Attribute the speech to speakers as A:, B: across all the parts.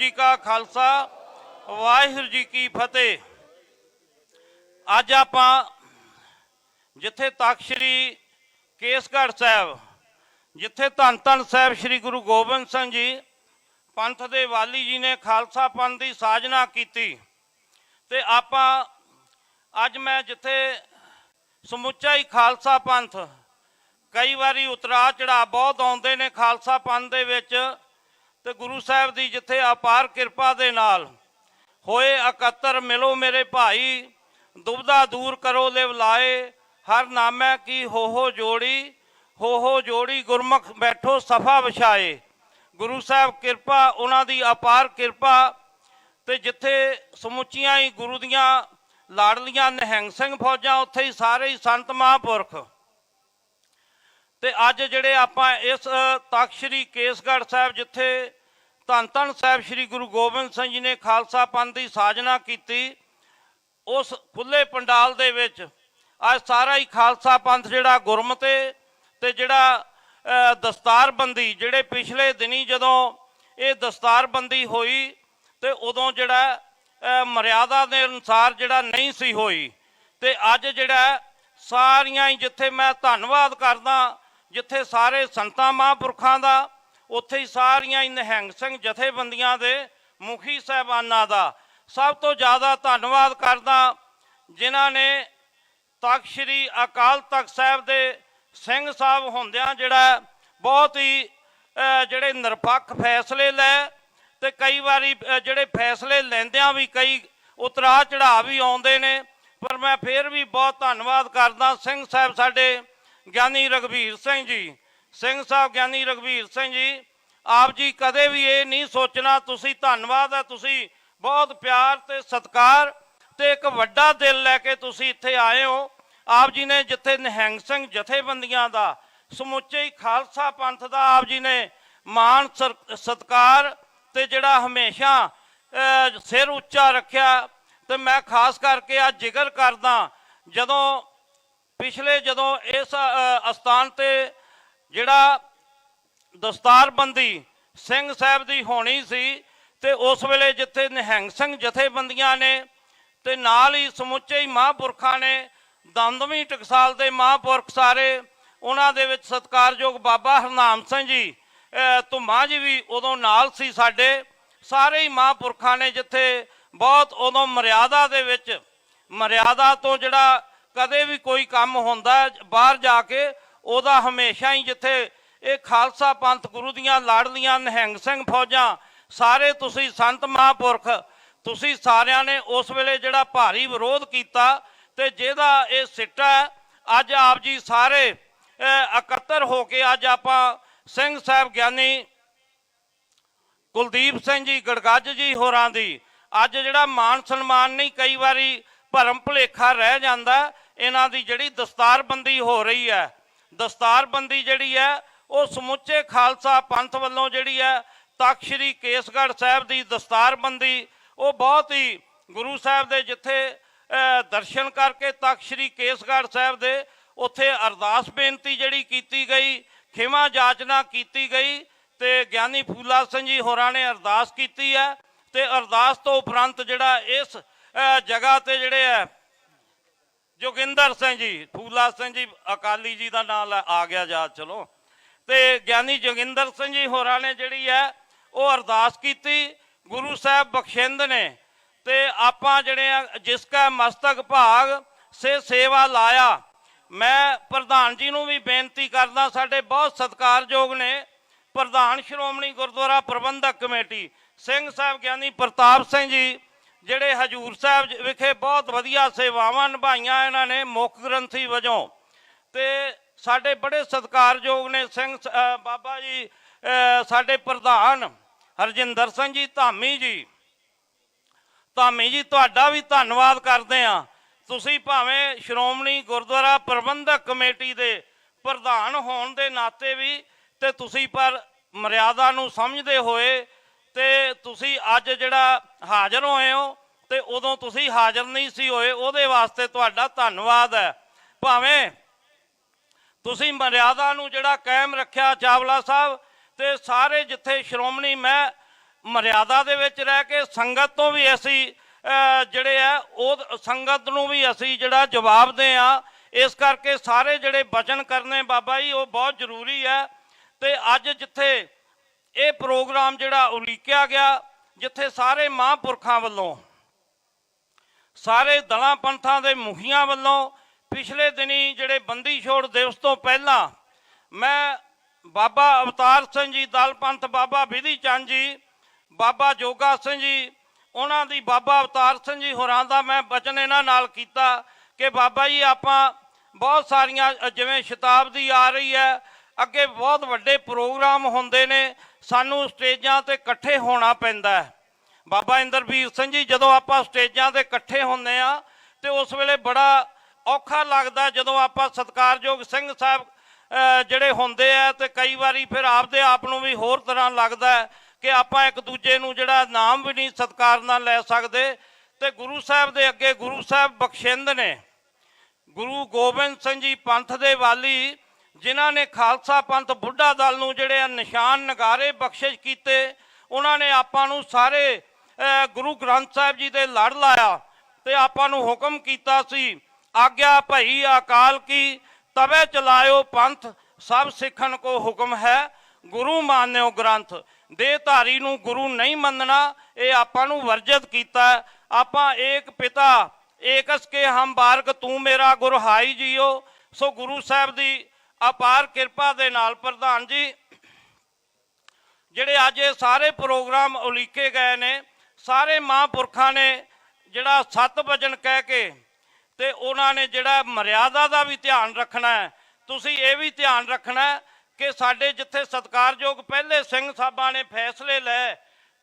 A: ਜੀ ਕਾ ਖਾਲਸਾ, ਵਾਹਿਗੁਰੂ ਜੀ ਕੀ ਫਤਿਹ। ਅੱਜ ਆਪਾਂ ਜਿੱਥੇ ਤਖਤ ਸ੍ਰੀ ਕੇਸਗੜ੍ਹ ਸਾਹਿਬ, ਜਿੱਥੇ ਧੰਨ ਧੰਨ ਸਾਹਿਬ ਸ੍ਰੀ ਗੁਰੂ ਗੋਬਿੰਦ ਸਿੰਘ ਜੀ ਪੰਥ ਦੇ ਵਾਲੀ ਜੀ ਨੇ ਖਾਲਸਾ ਪੰਥ ਦੀ ਸਾਜਨਾ ਕੀਤੀ ਤੇ ਆਪਾਂ ਅੱਜ ਮੈਂ ਜਿੱਥੇ ਸਮੁੱਚਾ ਹੀ ਖਾਲਸਾ ਪੰਥ, ਕਈ ਵਾਰੀ ਉਤਰਾ ਚੜਾ ਬਹੁਤ ਆਉਂਦੇ ਨੇ ਖਾਲਸਾ ਪੰਥ ਦੇ ਵਿੱਚ। ਤੇ ਗੁਰੂ ਸਾਹਿਬ ਦੀ ਜਿੱਥੇ ਅਪਾਰ ਕਿਰਪਾ ਦੇ ਨਾਲ ਹੋਏ ਇਕੱਤਰ ਮਿਲੋ ਮੇਰੇ ਭਾਈ ਦੁਬਦਾ ਦੂਰ ਕਰੋ ਲਿਵ ਲਾਏ, ਹਰ ਨਾਮੈ ਕੀ ਹੋ ਹੋ ਜੋੜੀ ਹੋ ਹੋ ਜੋੜੀ ਗੁਰਮੁਖ ਬੈਠੋ ਸਫਾ ਵਿਛਾਏ। ਗੁਰੂ ਸਾਹਿਬ ਕਿਰਪਾ, ਉਹਨਾਂ ਦੀ ਅਪਾਰ ਕਿਰਪਾ ਤੇ ਜਿੱਥੇ ਸਮੁੱਚੀਆਂ ਹੀ ਗੁਰੂ ਦੀਆਂ ਲਾੜਲੀਆਂ ਨਿਹੰਗ ਸਿੰਘ ਫੌਜਾਂ, ਉੱਥੇ ਹੀ ਸਾਰੇ ਹੀ ਸੰਤ ਮਹਾਂਪੁਰਖ ਤੇ ਅੱਜ ਜਿਹੜੇ ਆਪਾਂ ਇਸ ਤਖਤ ਸ੍ਰੀ ਕੇਸਗੜ੍ਹ ਸਾਹਿਬ ਜਿੱਥੇ ਧੰਨ ਧੰਨ ਸਾਹਿਬ ਸ੍ਰੀ ਗੁਰੂ ਗੋਬਿੰਦ ਸਿੰਘ ਜੀ ਨੇ ਖਾਲਸਾ ਪੰਥ ਦੀ ਸਾਜਨਾ ਕੀਤੀ, ਉਸ ਖੁੱਲੇ ਪੰਡਾਲ ਦੇ ਵਿੱਚ ਅੱਜ ਸਾਰਾ ਹੀ ਖਾਲਸਾ ਪੰਥ ਜਿਹੜਾ ਗੁਰਮਤੇ ਤੇ ਜਿਹੜਾ ਦਸਤਾਰਬੰਦੀ ਜਿਹੜੇ ਪਿਛਲੇ ਦਿਨੀ ਜਦੋਂ ਇਹ ਦਸਤਾਰਬੰਦੀ ਹੋਈ ਤੇ ਉਦੋਂ ਜਿਹੜਾ ਮਰਿਆਦਾ ਦੇ ਅਨੁਸਾਰ ਜਿਹੜਾ ਨਹੀਂ ਸੀ ਹੋਈ ਤੇ ਅੱਜ ਜਿਹੜਾ ਸਾਰੀਆਂ ਹੀ ਜਿੱਥੇ ਮੈਂ ਧੰਨਵਾਦ ਕਰਦਾ ਜਿੱਥੇ ਸਾਰੇ ਸੰਤਾਂ ਮਹਾਂਪੁਰਖਾਂ ਦਾ, ਉੱਥੇ ਹੀ ਸਾਰੀਆਂ ਹੀ ਨਿਹੰਗ ਸਿੰਘ ਜਥੇਬੰਦੀਆਂ ਦੇ ਮੁਖੀ ਸਾਹਿਬਾਨਾਂ ਦਾ। ਸਭ ਤੋਂ ਜ਼ਿਆਦਾ ਧੰਨਵਾਦ ਕਰਦਾ ਜਿਨ੍ਹਾਂ ਨੇ ਤਖਤ ਸ੍ਰੀ ਅਕਾਲ ਤਖਤ ਸਾਹਿਬ ਦੇ ਸਿੰਘ ਸਾਹਿਬ ਹੁੰਦਿਆਂ ਜਿਹੜਾ ਬਹੁਤ ਹੀ ਜਿਹੜੇ ਨਿਰਪੱਖ ਫੈਸਲੇ ਲੈ ਤੇ ਕਈ ਵਾਰੀ ਜਿਹੜੇ ਫੈਸਲੇ ਲੈਂਦਿਆਂ ਵੀ ਕਈ ਉਤਰਾ ਚੜਾ ਵੀ ਆਉਂਦੇ ਨੇ। ਪਰ ਮੈਂ ਫੇਰ ਵੀ ਬਹੁਤ ਧੰਨਵਾਦ ਕਰਦਾ ਸਿੰਘ ਸਾਹਿਬ ਸਾਡੇ ਗਿਆਨੀ ਰਗਵੀਰ ਸਿੰਘ ਜੀ, ਸਿੰਘ ਸਾਹਿਬ ਗਿਆਨੀ ਰਗਵੀਰ ਸਿੰਘ ਜੀ, ਆਪ ਜੀ ਕਦੇ ਵੀ ਇਹ ਨਹੀਂ ਸੋਚਣਾ, ਤੁਸੀਂ ਧੰਨਵਾਦ ਹੈ ਤੁਸੀਂ ਬਹੁਤ ਪਿਆਰ ਤੇ ਸਤਿਕਾਰ ਤੇ ਇੱਕ ਵੱਡਾ ਦਿਲ ਲੈ ਕੇ ਤੁਸੀਂ ਇੱਥੇ ਆਏ ਹੋ। ਆਪ ਜੀ ਨੇ ਜਿੱਥੇ ਨਿਹੰਗ ਸਿੰਘ ਜਥੇਬੰਦੀਆਂ ਦਾ, ਸਮੁੱਚੇ ਹੀ ਖਾਲਸਾ ਪੰਥ ਦਾ, ਆਪ ਜੀ ਨੇ ਮਾਣ ਸਰ- ਸਤਿਕਾਰ ਤੇ ਜਿਹੜਾ ਹਮੇਸ਼ਾ ਸਿਰ ਉੱਚਾ ਰੱਖਿਆ। ਤੇ ਮੈਂ ਖਾਸ ਕਰਕੇ ਅੱਜ ਜ਼ਿਕਰ ਕਰਦਾ, ਜਦੋਂ ਪਿਛਲੇ ਜਦੋਂ ਇਸ ਅਸਥਾਨ ਤੇ ਜਿਹੜਾ ਦਸਤਾਰਬੰਦੀ ਸਿੰਘ ਸਾਹਿਬ ਦੀ ਹੋਣੀ ਸੀ ਤੇ ਉਸ ਵੇਲੇ ਜਿੱਥੇ ਨਿਹੰਗ ਸਿੰਘ ਜਥੇਬੰਦੀਆਂ ਨੇ ਤੇ ਨਾਲ ਹੀ ਸਮੁੱਚੇ ਹੀ ਮਹਾਂਪੁਰਖਾਂ ਨੇ ਦਮਦਮੀ ਟਕਸਾਲ ਦੇ ਮਹਾਂਪੁਰਖ ਸਾਰੇ ਉਹਨਾਂ ਦੇ ਵਿੱਚ ਸਤਿਕਾਰਯੋਗ ਬਾਬਾ ਹਰਨਾਮ ਸਿੰਘ ਜੀ ਅ, ਜੀ ਵੀ ਉਦੋਂ ਨਾਲ ਸੀ ਸਾਡੇ ਸਾਰੇ ਹੀ ਮਹਾਂਪੁਰਖਾਂ ਨੇ ਜਿੱਥੇ ਬਹੁਤ ਉਦੋਂ ਮਰਿਆਦਾ ਦੇ ਵਿੱਚ ਮਰਿਆਦਾ ਤੋਂ ਜਿਹੜਾ ਕਦੇ ਵੀ ਕੋਈ ਕੰਮ ਹੁੰਦਾ, ਬਾਹਰ ਜਾ ਕੇ ਉਹਦਾ ਹਮੇਸ਼ਾ ਹੀ ਜਿੱਥੇ ਇਹ ਖਾਲਸਾ ਪੰਥ ਗੁਰੂ ਦੀਆਂ ਲਾੜਲੀਆਂ ਨਿਹੰਗ ਸਿੰਘ ਫੌਜਾਂ, ਸਾਰੇ ਤੁਸੀਂ ਸੰਤ ਮਹਾਂਪੁਰਖ, ਤੁਸੀਂ ਸਾਰਿਆਂ ਨੇ ਉਸ ਵੇਲੇ ਜਿਹੜਾ ਭਾਰੀ ਵਿਰੋਧ ਕੀਤਾ ਤੇ ਜਿਹਦਾ ਇਹ ਸਿੱਟਾ ਅੱਜ ਆਪ ਜੀ ਸਾਰੇ ਇਕੱਤਰ ਹੋ ਕੇ ਅੱਜ ਆਪਾਂ ਸਿੰਘ ਸਾਹਿਬ ਗਿਆਨੀ ਕੁਲਦੀਪ ਸਿੰਘ ਜੀ, ਗੜਗੱਜ ਜੀ ਹੋਰਾਂ ਦੀ, ਅੱਜ ਜਿਹੜਾ ਮਾਨ ਸਨਮਾਨ ਨਹੀਂ ਕਈ ਵਾਰੀ ਭਰਮ ਭੁਲੇਖਾ ਰਹਿ ਜਾਂਦਾ, ਇਹਨਾਂ ਦੀ ਜਿਹੜੀ ਦਸਤਾਰਬੰਦੀ ਹੋ ਰਹੀ ਹੈ, ਦਸਤਾਰਬੰਦੀ ਜਿਹੜੀ ਹੈ, ਉਹ ਸਮੁੱਚੇ ਖਾਲਸਾ ਪੰਥ ਵੱਲੋਂ ਜਿਹੜੀ ਹੈ, ਤਖਤ ਸ੍ਰੀ ਕੇਸਗੜ੍ਹ ਸਾਹਿਬ ਦੀ ਦਸਤਾਰਬੰਦੀ, ਉਹ ਬਹੁਤ ਹੀ ਗੁਰੂ ਸਾਹਿਬ ਦੇ ਜਿੱਥੇ ਦਰਸ਼ਨ ਕਰਕੇ ਤਖਤ ਸ੍ਰੀ ਕੇਸਗੜ੍ਹ ਸਾਹਿਬ ਦੇ, ਉੱਥੇ ਅਰਦਾਸ ਬੇਨਤੀ ਜਿਹੜੀ ਕੀਤੀ ਗਈ, ਖਿਮਾ ਜਾਚਨਾ ਕੀਤੀ ਗਈ, ਤੇ ਗਿਆਨੀ ਫੂਲਾ ਸਿੰਘ ਜੀ ਹੋਰਾਂ ਨੇ ਅਰਦਾਸ ਕੀਤੀ ਹੈ, ਤੇ ਅਰਦਾਸ ਤੋਂ ਉਪਰੰਤ ਜਿਹੜਾ ਇਸ ਜਗ੍ਹਾ ਤੇ ਜਿਹੜੇ ਹੈ ਜੋਗਿੰਦਰ ਸਿੰਘ ਜੀ, ਫੂਲਾ ਸਿੰਘ ਜੀ, ਅਕਾਲੀ ਜੀ ਦਾ ਨਾਮ ਆ ਗਿਆ ਯਾਦ, ਚਲੋ। ਤੇ ਗਿਆਨੀ ਜੋਗਿੰਦਰ ਸਿੰਘ ਜੀ ਹੋਰਾਂ ਨੇ ਜਿਹੜੀ ਹੈ ਉਹ ਅਰਦਾਸ ਕੀਤੀ। ਗੁਰੂ ਸਾਹਿਬ ਬਖਸ਼ਿੰਦ ਨੇ। ਤੇ ਆਪਾਂ ਜਿਹੜੇ ਆ, ਜਿਸ ਕਾ ਮਸਤਕ ਭਾਗ ਸੇ ਸੇਵਾ ਲਾਇਆ। ਮੈਂ ਪ੍ਰਧਾਨ ਜੀ ਨੂੰ ਵੀ ਬੇਨਤੀ ਕਰਦਾ, ਸਾਡੇ ਬਹੁਤ ਸਤਿਕਾਰਯੋਗ ਨੇ ਪ੍ਰਧਾਨ ਸ਼੍ਰੋਮਣੀ ਗੁਰਦੁਆਰਾ ਪ੍ਰਬੰਧਕ ਕਮੇਟੀ। ਸਿੰਘ ਸਾਹਿਬ, ਗਿਆਨੀ ਪ੍ਰਤਾਪ ਸਿੰਘ ਜੀ ਜਿਹੜੇ ਹਜੂਰ ਸਾਹਿਬ ਵਿਖੇ ਬਹੁਤ ਵਧੀਆ ਸੇਵਾਵਾਂ ਨਿਭਾਈਆਂ ਇਹਨਾਂ ਨੇ ਮੁੱਖ ਗ੍ਰੰਥੀ ਵਜੋਂ। ਤੇ ਸਾਡੇ ਬੜੇ ਸਤਿਕਾਰਯੋਗ ਨੇ ਸਿੰਘ ਸ- ਬਾਬਾ ਜੀ ਸਾਡੇ ਪ੍ਰਧਾਨ ਹਰਜਿੰਦਰ ਸਿੰਘ ਜੀ, ਧਾਮੀ ਜੀ। ਧਾਮੀ ਜੀ, ਤੁਹਾਡਾ ਵੀ ਧੰਨਵਾਦ ਕਰਦੇ ਆ ਤੁਸੀਂ ਭਾਵੇਂ ਸ਼੍ਰੋਮਣੀ ਗੁਰਦੁਆਰਾ ਪ੍ਰਬੰਧਕ ਕਮੇਟੀ ਦੇ ਪ੍ਰਧਾਨ ਹੋਣ ਦੇ ਨਾਤੇ ਵੀ ਤੇ ਤੁਸੀਂ ਪਰ ਮਰਿਆਦਾ ਨੂੰ ਸਮਝਦੇ ਹੋਏ ਤੇ ਤੁਸੀਂ ਅੱਜ ਜਿਹੜਾ ਹਾਜ਼ਰ ਹੋਏ ਹੋ ਤੇ ਉਦੋਂ ਤੁਸੀਂ ਹਾਜ਼ਰ ਨਹੀਂ ਸੀ ਹੋਏ, ਉਹਦੇ ਵਾਸਤੇ ਤੁਹਾਡਾ ਧੰਨਵਾਦ ਹੈ। ਭਾਵੇਂ ਤੁਸੀਂ ਮਰਿਆਦਾ ਨੂੰ ਜਿਹੜਾ ਕਾਇਮ ਰੱਖਿਆ ਚਾਵਲਾ ਸਾਹਿਬ ਤੇ ਸਾਰੇ ਜਿੱਥੇ ਸ਼੍ਰੋਮਣੀ ਮੈਂ ਮਰਿਆਦਾ ਦੇ ਵਿੱਚ ਰਹਿ ਕੇ ਸੰਗਤ ਤੋਂ ਵੀ ਅਸੀਂ ਜਿਹੜੇ ਆ, ਉਹ ਸੰਗਤ ਨੂੰ ਵੀ ਅਸੀਂ ਜਿਹੜਾ ਜਵਾਬ ਦੇ ਆ ਇਸ ਕਰਕੇ ਸਾਰੇ ਜਿਹੜੇ ਬਚਨ ਕਰਨੇ ਬਾਬਾ ਜੀ, ਉਹ ਬਹੁਤ ਜ਼ਰੂਰੀ ਹੈ। ਤੇ ਅੱਜ ਜਿੱਥੇ ਇਹ ਪ੍ਰੋਗਰਾਮ ਜਿਹੜਾ ਉਲੀਕਿਆ ਗਿਆ ਜਿੱਥੇ ਸਾਰੇ ਮਹਾਂਪੁਰਖਾਂ ਵੱਲੋਂ, ਸਾਰੇ ਦਲਾਂ ਪੰਥਾਂ ਦੇ ਮੁਖੀਆਂ ਵੱਲੋਂ ਪਿਛਲੇ ਦਿਨੀ ਜਿਹੜੇ ਬੰਦੀ ਛੋੜ ਦਿਵਸ ਤੋਂ ਪਹਿਲਾਂ ਮੈਂ ਬਾਬਾ ਅਵਤਾਰ ਸਿੰਘ ਜੀ, ਦਲ ਪੰਥ ਬਾਬਾ ਵਿਧੀ ਚੰਦ ਜੀ, ਬਾਬਾ ਜੋਗਾ ਸਿੰਘ ਜੀ, ਉਹਨਾਂ ਦੀ ਬਾਬਾ ਅਵਤਾਰ ਸਿੰਘ ਜੀ ਹੋਰਾਂ ਦਾ ਮੈਂ ਬਚਨ ਇਹਨਾਂ ਨਾਲ ਕੀਤਾ ਕਿ ਬਾਬਾ ਜੀ ਆਪਾਂ ਬਹੁਤ ਸਾਰੀਆਂ ਜਿਵੇਂ ਸ਼ਤਾਬਦੀ ਆ ਰਹੀ ਹੈ, ਅੱਗੇ ਬਹੁਤ ਵੱਡੇ ਪ੍ਰੋਗਰਾਮ ਹੁੰਦੇ ਨੇ ਸਾਨੂੰ ਸਟੇਜਾਂ ਤੇ ਇਕੱਠੇ ਹੋਣਾ ਪੈਂਦਾ ਹੈ। ਬਾਬਾ ਇੰਦਰਵੀਰ ਸਿੰਘ ਜੀ, ਜਦੋਂ ਆਪਾਂ ਸਟੇਜਾਂ ਤੇ ਇਕੱਠੇ ਹੁੰਦੇ ਆ ਤੇ ਉਸ ਵੇਲੇ ਬੜਾ ਔਖਾ ਲੱਗਦਾ ਜਦੋਂ ਆਪਾਂ ਸਤਿਕਾਰਯੋਗ ਸਿੰਘ ਸਾਹਿਬ ਜਿਹੜੇ ਹੁੰਦੇ ਆ ਤੇ ਕਈ ਵਾਰੀ ਫਿਰ ਆਪਦੇ ਆਪ ਨੂੰ ਵੀ ਹੋਰ ਤਰ੍ਹਾਂ ਲੱਗਦਾ ਕਿ ਆਪਾਂ ਇੱਕ ਦੂਜੇ ਨੂੰ ਜਿਹੜਾ ਨਾਮ ਵੀ ਨਹੀਂ ਸਤਿਕਾਰ ਨਾਲ ਲੈ ਸਕਦੇ। ਤੇ ਗੁਰੂ ਸਾਹਿਬ ਦੇ ਅੱਗੇ ਗੁਰੂ ਸਾਹਿਬ ਬਖਸ਼ਿੰਦ ਨੇ, ਗੁਰੂ ਗੋਬਿੰਦ ਸਿੰਘ ਜੀ ਪੰਥ ਦੇ ਵਾਲੀ ਜਿਨ੍ਹਾਂ ਨੇ ਖਾਲਸਾ ਪੰਥ ਬੁੱਢਾ ਦਲ ਨੂੰ ਜਿਹੜੇ ਆ ਨਿਸ਼ਾਨ ਨਗਾਰੇ ਬਖਸ਼ਿਸ਼ ਕੀਤੇ, ਉਹਨਾਂ ਨੇ ਆਪਾਂ ਨੂੰ ਸਾਰੇ ਗੁਰੂ ਗ੍ਰੰਥ ਸਾਹਿਬ ਜੀ ਦੇ ਲੜ ਲਾਇਆ ਤੇ ਆਪਾਂ ਨੂੰ ਹੁਕਮ ਕੀਤਾ ਸੀ, ਆਗਿਆ ਭਈ ਅਕਾਲ ਕੀ, ਤਵੇ ਚਲਾਇਓ ਪੰਥ, ਸਭ ਸਿੱਖਣ ਕੋ ਹੁਕਮ ਹੈ, ਗੁਰੂ ਮਾਨਿਓ ਗ੍ਰੰਥ। ਦੇ ਧਾਰੀ ਨੂੰ ਗੁਰੂ ਨਹੀਂ ਮੰਨਣਾ, ਇਹ ਆਪਾਂ ਨੂੰ ਵਰਜਿਤ ਕੀਤਾ। ਆਪਾਂ ਏਕ ਪਿਤਾ, ਏਕਸ ਕੇ ਹਮ ਬਾਰਕ ਤੂੰ ਮੇਰਾ ਗੁਰ ਹਾਈ ਜੀਓ। ਸੋ ਗੁਰੂ ਸਾਹਿਬ ਦੀ ਅਪਾਰ ਕਿਰਪਾ ਦੇ ਨਾਲ ਪ੍ਰਧਾਨ ਜੀ, ਜਿਹੜੇ ਅੱਜ ਇਹ ਸਾਰੇ ਪ੍ਰੋਗਰਾਮ ਉਲੀਕੇ ਗਏ ਨੇ, ਸਾਰੇ ਮਹਾਂਪੁਰਖਾਂ ਨੇ ਜਿਹੜਾ ਸਤ ਵਜਨ ਕਹਿ ਕੇ ਤੇ ਉਹਨਾਂ ਨੇ ਜਿਹੜਾ ਮਰਿਆਦਾ ਦਾ ਵੀ ਧਿਆਨ ਰੱਖਣਾ ਹੈ, ਤੁਸੀਂ ਇਹ ਵੀ ਧਿਆਨ ਰੱਖਣਾ ਕਿ ਸਾਡੇ ਜਿੱਥੇ ਸਤਿਕਾਰਯੋਗ ਪਹਿਲੇ ਸਿੰਘ ਸਾਹਿਬਾਂ ਨੇ ਫੈਸਲੇ ਲਏ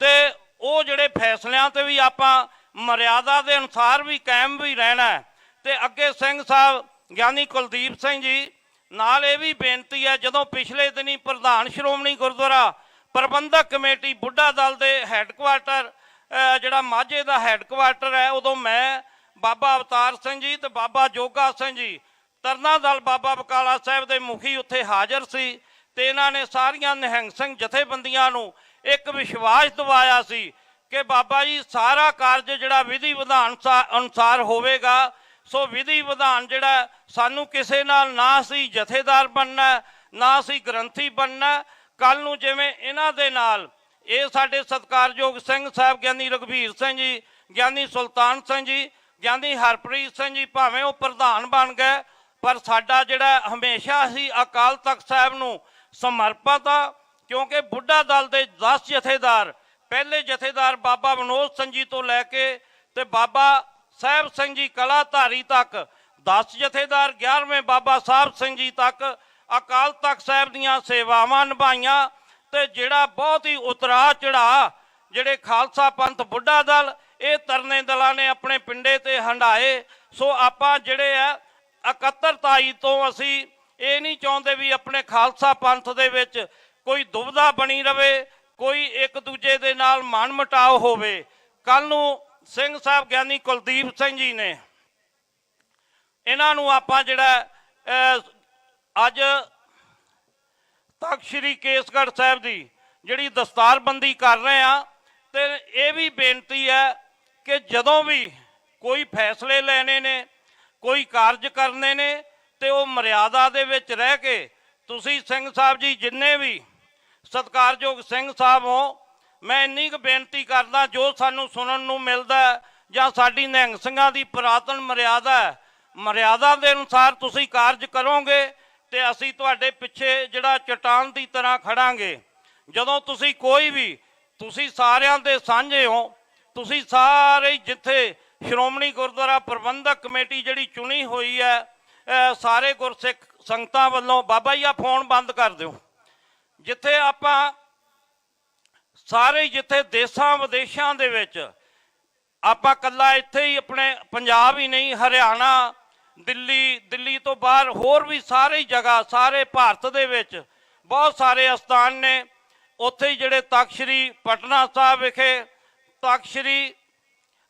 A: ਤੇ ਉਹ ਜਿਹੜੇ ਫੈਸਲਿਆਂ ਤੇ ਵੀ ਆਪਾਂ ਮਰਿਆਦਾ ਦੇ ਅਨੁਸਾਰ ਵੀ ਕਾਇਮ ਵੀ ਰਹਿਣਾ ਹੈ, ਤੇ ਅੱਗੇ ਸਿੰਘ ਸਾਹਿਬ, ਗਿਆਨੀ ਕੁਲਦੀਪ ਸਿੰਘ ਜੀ ਨਾਲ ਇਹ ਵੀ ਬੇਨਤੀ ਹੈ, ਜਦੋਂ ਪਿਛਲੇ ਦਿਨੀ ਪ੍ਰਧਾਨ ਸ਼੍ਰੋਮਣੀ ਗੁਰਦੁਆਰਾ ਪ੍ਰਬੰਧਕ ਕਮੇਟੀ ਬੁੱਢਾ ਦਲ ਦੇ ਹੈੱਡਕੁਆਟਰ ਜਿਹੜਾ ਮਾਝੇ ਦਾ ਹੈੱਡਕੁਆਟਰ ਹੈ, ਉਦੋਂ ਮੈਂ ਬਾਬਾ ਅਵਤਾਰ ਸਿੰਘ ਜੀ ਤੇ ਬਾਬਾ ਜੋਗਾ ਸਿੰਘ ਜੀ ਤਰਨਾ ਦਲ ਬਾਬਾ ਬਕਾਲਾ ਸਾਹਿਬ ਦੇ ਮੁਖੀ ਉੱਥੇ ਹਾਜ਼ਰ ਸੀ ਤੇ ਇਹਨਾਂ ਨੇ ਸਾਰੀਆਂ ਨਿਹੰਗ ਸਿੰਘ ਜਥੇਬੰਦੀਆਂ ਨੂੰ ਇੱਕ ਵਿਸ਼ਵਾਸ ਦਿਵਾਇਆ ਸੀ ਕਿ ਬਾਬਾ ਜੀ, ਸਾਰਾ ਕਾਰਜ ਜਿਹੜਾ ਵਿਧੀ ਵਿਧਾਨ ਸਾ- ਅਨੁਸਾਰ ਹੋਵੇਗਾ ਸੋ ਵਿਧੀ ਵਿਧਾਨ ਜਿਹੜਾ ਸਾਨੂੰ ਕਿਸੇ ਨਾਲ ਨਾ ਅਸੀਂ ਜਥੇਦਾਰ ਬਣਨਾ, ਨਾ ਅਸੀਂ ਗ੍ਰੰਥੀ ਬਣਨਾ। ਕੱਲ ਨੂੰ ਜਿਵੇਂ ਇਹਨਾਂ ਦੇ ਨਾਲ ਇਹ ਸਾਡੇ ਸਤਿਕਾਰਯੋਗ ਸਿੰਘ ਸਾਹਿਬ ਗਿਆਨੀ ਰਘਵੀਰ ਸਿੰਘ ਜੀ, ਗਿਆਨੀ ਸੁਲਤਾਨ ਸਿੰਘ ਜੀ, ਗਿਆਨੀ ਹਰਪ੍ਰੀਤ ਸਿੰਘ ਜੀ ਭਾਵੇਂ ਉਹ ਪ੍ਰਧਾਨ ਬਣ ਗਏ, ਪਰ ਸਾਡਾ ਜਿਹੜਾ ਹਮੇਸ਼ਾ ਹੀ ਅਕਾਲ ਤਖਤ ਸਾਹਿਬ ਨੂੰ ਸਮਰਪਿਤ ਆ, ਕਿਉਂਕਿ ਬੁੱਢਾ ਦਲ ਦੇ 10 ਜਥੇਦਾਰ, ਪਹਿਲੇ ਜਥੇਦਾਰ ਬਾਬਾ ਵਿਨੋਦ ਸਿੰਘ ਜੀ ਤੋਂ ਲੈ ਕੇ ਤੇ ਬਾਬਾ ਸਾਹਿਬ ਸਿੰਘ ਜੀ ਕਲਾਧਾਰੀ ਤੱਕ 10 ਜਥੇਦਾਰ 11ਵੇਂ ਬਾਬਾ ਸਾਹਿਬ ਸਿੰਘ ਜੀ ਤੱਕ, ਅਕਾਲ ਤਖਤ ਸਾਹਿਬ ਦੀਆਂ ਸੇਵਾਵਾਂ ਨਿਭਾਈਆਂ ਤੇ ਜਿਹੜਾ ਬਹੁਤ ਹੀ ਉਤਰਾ ਚੜਾ ਜਿਹੜੇ ਖਾਲਸਾ ਪੰਥ ਬੁੱਢਾ ਦਲ, ਇਹ ਤਰਨੇ ਦਲਾਂ ਨੇ ਆਪਣੇ ਪਿੰਡੇ ਤੇ ਹੰਡਾਏ। ਸੋ ਆਪਾਂ ਜਿਹੜੇ ਆ 71 ਤੋਂ ਅਸੀਂ ਇਹ ਨਹੀਂ ਚਾਹੁੰਦੇ ਵੀ ਆਪਣੇ ਖਾਲਸਾ ਪੰਥ ਦੇ ਵਿੱਚ ਕੋਈ ਦੁਬਦਾ ਬਣੀ ਰਵੇ, ਕੋਈ ਇੱਕ ਦੂਜੇ ਦੇ ਨਾਲ ਮਨ ਮਟਾਓ ਹੋਵੇ। ਕੱਲ ਨੂੰ ਸਿੰਘ ਸਾਹਿਬ ਗਿਆਨੀ ਕੁਲਦੀਪ ਸਿੰਘ ਜੀ ਨੇ। ਇਹਨਾਂ ਨੂੰ ਆਪਾਂ ਜਿਹੜਾ ਅੱਜ ਤਖਤ ਸ੍ਰੀ ਕੇਸਗੜ੍ਹ ਸਾਹਿਬ ਦੀ ਜਿਹੜੀ ਦਸਤਾਰਬੰਦੀ ਕਰ ਰਹੇ ਆ ਤੇ ਇਹ ਵੀ ਬੇਨਤੀ ਹੈ ਕਿ ਜਦੋਂ ਵੀ ਕੋਈ ਫੈਸਲੇ ਲੈਣੇ ਨੇ, ਕੋਈ ਕਾਰਜ ਕਰਨੇ ਨੇ, ਤੇ ਉਹ ਮਰਿਆਦਾ ਦੇ ਵਿੱਚ ਰਹਿ ਕੇ ਤੁਸੀਂ ਸਿੰਘ ਸਾਹਿਬ ਜੀ ਜਿੰਨੇ ਵੀ ਸਤਿਕਾਰਯੋਗ ਸਿੰਘ ਸਾਹਿਬ ਹੋ ਮੈਂ ਇੰਨੀ ਕੁ ਬੇਨਤੀ ਕਰਦਾ ਜੋ ਸਾਨੂੰ ਸੁਣਨ ਨੂੰ ਮਿਲਦਾ ਜਾਂ ਸਾਡੀ ਨਿਹੰਗ ਸਿੰਘਾਂ ਦੀ ਪੁਰਾਤਨ ਮਰਿਆਦਾ ਹੈ, ਮਰਿਆਦਾ ਦੇ ਅਨੁਸਾਰ ਤੁਸੀਂ ਕਾਰਜ ਕਰੋਗੇ ਤੇ ਅਸੀਂ ਤੁਹਾਡੇ ਪਿੱਛੇ ਜਿਹੜਾ ਚਟਾਨ ਦੀ ਤਰ੍ਹਾਂ ਖੜਾਂਗੇ। ਜਦੋਂ ਤੁਸੀਂ ਕੋਈ ਵੀ, ਤੁਸੀਂ ਸਾਰਿਆਂ ਦੇ ਸਾਂਝੇ ਹੋ, ਤੁਸੀਂ ਸਾਰੇ ਜਿੱਥੇ ਸ਼੍ਰੋਮਣੀ ਗੁਰਦੁਆਰਾ ਪ੍ਰਬੰਧਕ ਕਮੇਟੀ ਜਿਹੜੀ ਚੁਣੀ ਹੋਈ ਹੈ ਸਾਰੇ ਗੁਰਸਿੱਖ ਸੰਗਤਾਂ ਵੱਲੋਂ ਬਾਬਾ ਜੀ ਆ ਫੋਨ ਬੰਦ ਕਰ ਦਿਓ। ਜਿੱਥੇ ਆਪਾਂ ਸਾਰੇ ਜਿੱਥੇ ਦੇਸ਼ਾਂ ਵਿਦੇਸ਼ਾਂ ਦੇ ਵਿੱਚ ਆਪਾਂ ਕੱਲਾ ਇੱਥੇ ਹੀ ਆਪਣੇ ਪੰਜਾਬ ਹੀ ਨਹੀਂ, ਹਰਿਆਣਾ, ਦਿੱਲੀ ਦਿੱਲੀ ਤੋਂ ਬਾਹਰ ਹੋਰ ਵੀ ਸਾਰੇ ਹੀ ਜਗ੍ਹਾ, ਸਾਰੇ ਭਾਰਤ ਦੇ ਵਿੱਚ ਬਹੁਤ ਸਾਰੇ ਅਸਥਾਨ ਨੇ। ਉੱਥੇ ਹੀ ਜਿਹੜੇ ਤਖਤ ਸ੍ਰੀ ਪਟਨਾ ਸਾਹਿਬ ਵਿਖੇ, ਤਖਤ ਸ੍ਰੀ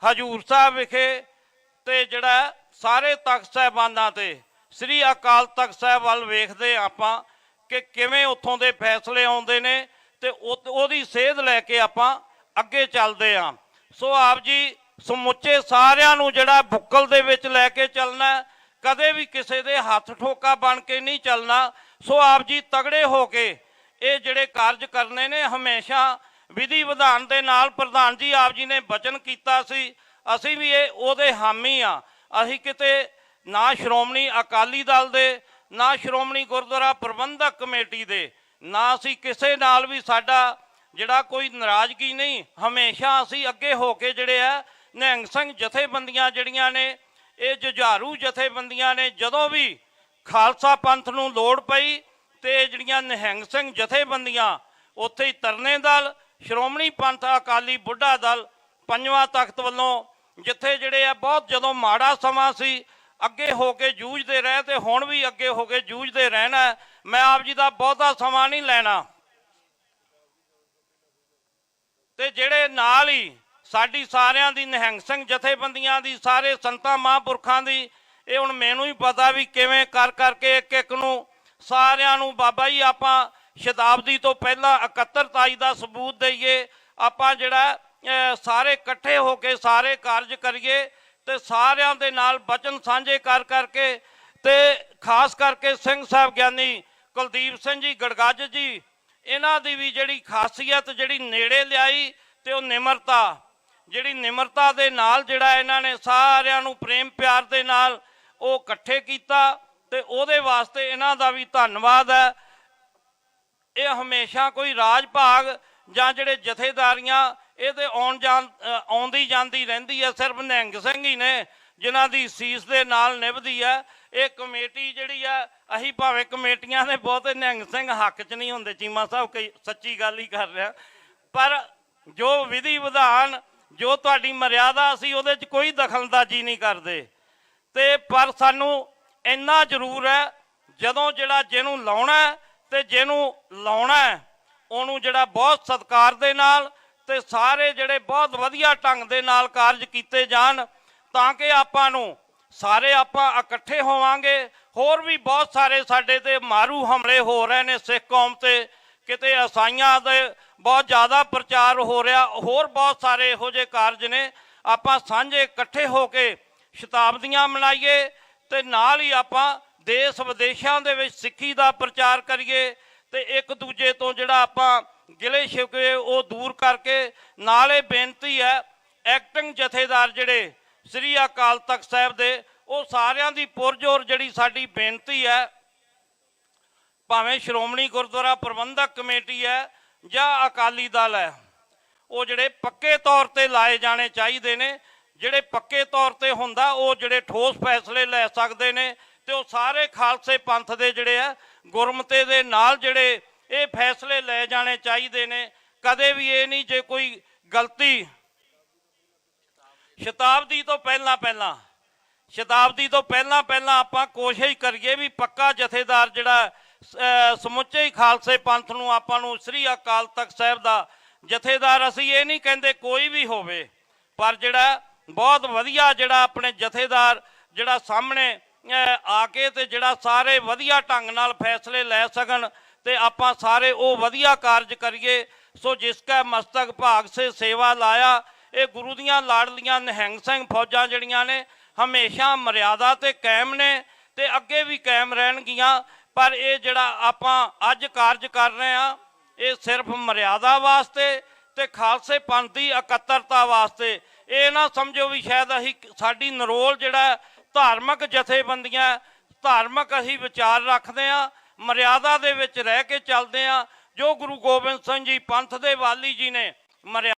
A: ਹਜੂਰ ਸਾਹਿਬ ਵਿਖੇ ਤੇ ਜਿਹੜਾ ਸਾਰੇ ਤਖਤ ਸਾਹਿਬਾਨਾਂ ਤੇ, ਸ੍ਰੀ ਅਕਾਲ ਤਖਤ ਸਾਹਿਬ ਵੱਲ ਵੇਖਦੇ ਹਾਂ ਆਪਾਂ ਕਿ ਕਿਵੇਂ ਉੱਥੋਂ ਦੇ ਫੈਸਲੇ ਆਉਂਦੇ ਨੇ ਤੇ ਉਹ- ਉਹਦੀ ਸੇਧ ਲੈ ਕੇ ਆਪਾਂ ਅੱਗੇ ਚੱਲਦੇ ਆ। ਸੋ ਆਪ ਜੀ ਸਮੁੱਚੇ ਸਾਰਿਆਂ ਨੂੰ ਜਿਹੜਾ ਬੁੱਕਲ ਦੇ ਵਿੱਚ ਲੈ ਕੇ ਚੱਲਣਾ ਕਦੇ ਵੀ ਕਿਸੇ ਦੇ ਹੱਥ ਠੋਕਾ ਬਣ ਕੇ ਨਹੀਂ ਚੱਲਣਾ। ਸੋ ਆਪ ਜੀ ਤਗੜੇ ਹੋ ਕੇ ਇਹ ਜਿਹੜੇ ਕਾਰਜ ਕਰਨੇ ਨੇ, ਹਮੇਸ਼ਾ ਵਿਧੀ ਵਿਧਾਨ ਦੇ ਨਾਲ ਪ੍ਰਧਾਨ ਜੀ ਆਪ ਜੀ ਨੇ ਬਚਨ ਕੀਤਾ ਸੀ। ਅਸੀਂ ਵੀ ਇਹ ਉਹਦੇ ਹਾਮੀ ਆ। ਅਸੀਂ ਕਿਤੇ ਨਾ ਸ਼੍ਰੋਮਣੀ ਅਕਾਲੀ ਦਲ ਦੇ, ਨਾ ਸ਼੍ਰੋਮਣੀ ਗੁਰਦੁਆਰਾ ਪ੍ਰਬੰਧਕ ਕਮੇਟੀ ਦੇ। ਨਾ ਅਸੀਂ ਕਿਸੇ ਨਾਲ ਵੀ ਸਾਡਾ ਜਿਹੜਾ ਕੋਈ ਨਾਰਾਜ਼ਗੀ ਨਹੀਂ, ਹਮੇਸ਼ਾ ਅਸੀਂ ਅੱਗੇ ਹੋ ਕੇ ਜਿਹੜੇ ਆ, ਨਿਹੰਗ ਸਿੰਘ ਜਥੇਬੰਦੀਆਂ ਜਿਹੜੀਆਂ ਨੇ, ਇਹ ਜੁਝਾਰੂ ਜਥੇਬੰਦੀਆਂ ਨੇ, ਜਦੋਂ ਵੀ ਖਾਲਸਾ ਪੰਥ ਨੂੰ ਲੋੜ ਪਈ ਤੇ ਜਿਹੜੀਆਂ ਨਿਹੰਗ ਸਿੰਘ ਜਥੇਬੰਦੀਆਂ ਉੱਥੇ ਹੀ ਤਰਨੇ ਦਲ, ਸ਼੍ਰੋਮਣੀ ਪੰਥ ਅਕਾਲੀ ਬੁੱਢਾ ਦਲ ਪੰਜਵਾਂ ਤਖਤ ਵੱਲੋਂ ਜਿੱਥੇ ਜਿਹੜੇ ਆ ਬਹੁਤ ਜਦੋਂ ਮਾੜਾ ਸਮਾਂ ਸੀ ਅੱਗੇ ਹੋ ਕੇ ਜੂਝਦੇ ਰਹੇ ਤੇ ਹੁਣ ਵੀ ਅੱਗੇ ਹੋ ਕੇ ਜੂਝਦੇ ਰਹਿਣਾ ਮੈਂ ਆਪ ਜੀ ਦਾ ਬਹੁਤਾ ਸਮਾਂ ਨਹੀਂ ਲੈਣਾ। ਤੇ ਜਿਹੜੇ ਨਾਲ ਹੀ ਸਾਡੀ ਸਾਰਿਆਂ ਦੀ ਨਿਹੰਗ ਸਿੰਘ ਜਥੇਬੰਦੀਆਂ ਦੀ, ਸਾਰੇ ਸੰਤਾਂ ਮਹਾਂਪੁਰਖਾਂ ਦੀ, ਇਹ ਹੁਣ ਮੈਨੂੰ ਹੀ ਪਤਾ ਵੀ ਕਿਵੇਂ ਕਰ ਕਰਕੇ ਇੱਕ ਇੱਕ ਨੂੰ ਸਾਰਿਆਂ ਨੂੰ ਬਾਬਾ ਜੀ ਆਪਾਂ ਸ਼ਤਾਬਦੀ ਤੋਂ ਪਹਿਲਾਂ 71 ਦਾ ਸਬੂਤ ਦਈਏ, ਆਪਾਂ ਜਿਹੜਾ ਸਾਰੇ ਇਕੱਠੇ ਹੋ ਕੇ ਸਾਰੇ ਕਾਰਜ ਕਰੀਏ ਤੇ ਸਾਰਿਆਂ ਦੇ ਨਾਲ ਬਚਨ ਸਾਂਝੇ ਕਰ ਕਰਕੇ ਤੇ ਖਾਸ ਕਰਕੇ ਸਿੰਘ ਸਾਹਿਬ ਗਿਆਨੀ ਕੁਲਦੀਪ ਸਿੰਘ ਜੀ, ਗੜਗੱਜ ਜੀ, ਇਹਨਾਂ ਦੀ ਵੀ ਜਿਹੜੀ ਖਾਸੀਅਤ ਜਿਹੜੀ ਨੇੜੇ ਲਿਆਈ ਤੇ ਉਹ ਨਿਮਰਤਾ, ਜਿਹੜੀ ਨਿਮਰਤਾ ਦੇ ਨਾਲ ਜਿਹੜਾ ਇਹਨਾਂ ਨੇ ਸਾਰਿਆਂ ਨੂੰ ਪ੍ਰੇਮ ਪਿਆਰ ਦੇ ਨਾਲ ਉਹ ਇਕੱਠੇ ਕੀਤਾ ਤੇ ਉਹਦੇ ਵਾਸਤੇ ਇਹਨਾਂ ਦਾ ਵੀ ਧੰਨਵਾਦ ਹੈ। ਇਹ ਹਮੇਸ਼ਾ ਕੋਈ ਰਾਜ ਭਾਗ ਜਾਂ ਜਿਹੜੇ ਜਥੇਦਾਰੀਆਂ ਇਹ ਇਹਦੇ ਆਉਣ ਜਾਣ ਆਉਂਦੀ ਜਾਂਦੀ ਰਹਿੰਦੀ ਹੈ, ਸਿਰਫ ਨਿਹੰਗ ਸਿੰਘ ਹੀ ਨੇ ਜਿਨ੍ਹਾਂ ਦੀ ਸੀਸ ਦੇ ਨਾਲ ਨਿਭਦੀ ਹੈ। ਇਹ ਕਮੇਟੀ ਜਿਹੜੀ ਆ ਅਸੀਂ ਭਾਵੇਂ ਕਮੇਟੀਆਂ ਦੇ ਬਹੁਤੇ, ਨਿਹੰਗ ਸਿੰਘ ਹੱਕ 'ਚ ਨਹੀਂ ਹੁੰਦੇ, ਚੀਮਾ ਸਾਹਿਬ ਕਈ ਸੱਚੀ ਗੱਲ ਹੀ ਕਰ ਰਿਹਾ। ਪਰ ਜੋ ਵਿਧੀ ਵਿਧਾਨ, ਜੋ ਤੁਹਾਡੀ ਮਰਿਆਦਾ ਅਸੀਂ ਉਹਦੇ 'ਚ ਕੋਈ ਦਖਲਅੰਦਾਜ਼ੀ ਨਹੀਂ ਕਰਦੇ। ਤੇ ਪਰ ਸਾਨੂੰ ਇੰਨਾ ਜ਼ਰੂਰ ਹੈ, ਜਦੋਂ ਜਿਹੜਾ ਜਿਹਨੂੰ ਲਾਉਣਾ ਹੈ ਤੇ ਜਿਹਨੂੰ ਲਾਉਣਾ ਉਹਨੂੰ ਜਿਹੜਾ ਬਹੁਤ ਸਤਿਕਾਰ ਦੇ ਨਾਲ ਤੇ ਸਾਰੇ ਜਿਹੜੇ ਬਹੁਤ ਵਧੀਆ ਢੰਗ ਦੇ ਨਾਲ ਕਾਰਜ ਕੀਤੇ ਜਾਣ ਤਾਂ ਕਿ ਆਪਾਂ ਨੂੰ ਸਾਰੇ ਆਪਾਂ ਇਕੱਠੇ ਹੋਵਾਂਗੇ। ਹੋਰ ਵੀ ਬਹੁਤ ਸਾਰੇ ਸਾਡੇ ਤੇ ਮਾਰੂ ਹਮਲੇ ਹੋ ਰਹੇ ਨੇ ਸਿੱਖ ਕੌਮ ਤੇ। ਕਿਤੇ ਅਸਾਈਆਂ ਦੇ ਬਹੁਤ ਜ਼ਿਆਦਾ ਪ੍ਰਚਾਰ ਹੋ ਰਿਹਾ। ਹੋਰ ਬਹੁਤ ਸਾਰੇ ਇਹੋ ਜਿਹੇ ਕਾਰਜ ਨੇ। ਆਪਾਂ ਸਾਂਝੇ ਇਕੱਠੇ ਹੋ ਕੇ ਸ਼ਤਾਬਦੀਆਂ ਮਨਾਈਏ ਤੇ ਨਾਲ ਹੀ ਆਪਾਂ ਦੇਸ਼ ਵਿਦੇਸ਼ਾਂ ਦੇ ਵਿੱਚ ਸਿੱਖੀ ਦਾ ਪ੍ਰਚਾਰ ਕਰੀਏ ਤੇ ਇੱਕ ਦੂਜੇ ਤੋਂ ਜਿਹੜਾ ਆਪਾਂ ਗਿਲੇ ਸ਼ਿਕਵੇ ਉਹ ਦੂਰ ਕਰਕੇ ਨਾਲੇ ਬੇਨਤੀ ਹੈ ਐਕਟਿੰਗ ਜਥੇਦਾਰ ਜਿਹੜੇ ਸ੍ਰੀ ਅਕਾਲ ਤਖਤ ਸਾਹਿਬ ਦੇ, ਉਹ ਸਾਰਿਆਂ ਦੀ ਪੁਰਜੋਰ ਜਿਹੜੀ ਸਾਡੀ ਬੇਨਤੀ ਹੈ, ਭਾਵੇਂ ਸ਼੍ਰੋਮਣੀ ਗੁਰਦੁਆਰਾ ਪ੍ਰਬੰਧਕ ਕਮੇਟੀ ਹੈ ਜਾਂ ਅਕਾਲੀ ਦਲ ਹੈ, ਉਹ ਜਿਹੜੇ ਪੱਕੇ ਤੌਰ ਤੇ ਲਾਏ ਜਾਣੇ ਚਾਹੀਦੇ ਨੇ, ਜਿਹੜੇ ਪੱਕੇ ਤੌਰ ਤੇ ਹੁੰਦਾ, ਉਹ ਜਿਹੜੇ ਠੋਸ ਫੈਸਲੇ ਲੈ ਸਕਦੇ ਨੇ ਤੇ ਉਹ ਸਾਰੇ ਖਾਲਸੇ ਪੰਥ ਦੇ ਜਿਹੜੇ ਆ, ਗੁਰਮਤੇ ਦੇ ਨਾਲ ਜਿਹੜੇ ਇਹ ਫੈਸਲੇ ਲੈ ਜਾਣੇ ਚਾਹੀਦੇ ਨੇ। ਕਦੇ ਵੀ ਇਹ ਨਹੀਂ ਜੇ ਕੋਈ ਗਲਤੀ ਸ਼ਤਾਬਦੀ ਤੋਂ ਪਹਿਲਾਂ ਪਹਿਲਾਂ, ਸ਼ਤਾਬਦੀ ਤੋਂ ਪਹਿਲਾਂ ਪਹਿਲਾਂ ਆਪਾਂ ਕੋਸ਼ਿਸ਼ ਕਰੀਏ ਵੀ ਪੱਕਾ ਜਥੇਦਾਰ ਜਿਹੜਾ ਸਮੁੱਚੇ ਹੀ ਖਾਲਸੇ ਪੰਥ ਨੂੰ ਆਪਾਂ ਨੂੰ ਸ੍ਰੀ ਅਕਾਲ ਤਖਤ ਸਾਹਿਬ ਦਾ ਜਥੇਦਾਰ ਅਸੀਂ ਇਹ ਨਹੀਂ ਕਹਿੰਦੇ ਕੋਈ ਵੀ ਹੋਵੇ, ਪਰ ਜਿਹੜਾ ਬਹੁਤ ਵਧੀਆ ਜਿਹੜਾ ਆਪਣੇ ਜਥੇਦਾਰ ਜਿਹੜਾ ਸਾਹਮਣੇ ਆ ਕੇ ਤੇ ਜਿਹੜਾ ਸਾਰੇ ਵਧੀਆ ਢੰਗ ਨਾਲ ਫੈਸਲੇ ਲੈ ਸਕਣ ਤੇ ਆਪਾਂ ਸਾਰੇ ਉਹ ਵਧੀਆ ਕਾਰਜ ਕਰੀਏ। ਸੋ ਜਿਸ ਕਾ ਮਸਤਕ ਭਾਗ ਸੇ ਸੇਵਾ ਲਾਇਆ, ਇਹ ਗੁਰੂ ਦੀਆਂ ਲਾੜਲੀਆਂ ਨਿਹੰਗ ਸਿੰਘ ਫੌਜਾਂ ਜਿਹੜੀਆਂ ਨੇ, ਹਮੇਸ਼ਾ ਮਰਿਆਦਾ ਤੇ ਕਾਇਮ ਨੇ ਤੇ ਅੱਗੇ ਵੀ ਕਾਇਮ ਰਹਿਣਗੀਆਂ। ਪਰ ਇਹ ਜਿਹੜਾ ਆਪਾਂ ਅੱਜ ਕਾਰਜ ਕਰ ਰਹੇ ਆ ਇਹ ਸਿਰਫ ਮਰਿਆਦਾ ਵਾਸਤੇ ਤੇ ਖਾਲਸੇ ਪੰਥ ਦੀ ਇਕੱਤਰਤਾ ਵਾਸਤੇ। ਇਹ ਨਾ ਸਮਝੋ ਵੀ ਸ਼ਾਇਦ ਅਸੀਂ ਸਾਡੀ ਨਰੋਲ ਜਿਹੜਾ ਧਾਰਮਿਕ ਜਥੇਬੰਦੀਆਂ, ਧਾਰਮਿਕ ਅਸੀਂ ਵਿਚਾਰ ਰੱਖਦੇ ਆ ਮਰਿਆਦਾ ਦੇ ਵਿੱਚ ਰਹਿ ਕੇ ਚੱਲਦੇ ਆ, ਜੋ ਗੁਰੂ ਗੋਬਿੰਦ ਸਿੰਘ ਜੀ ਪੰਥ ਦੇ ਵਾਲੀ ਜੀ ਨੇ ਮਰਿਆ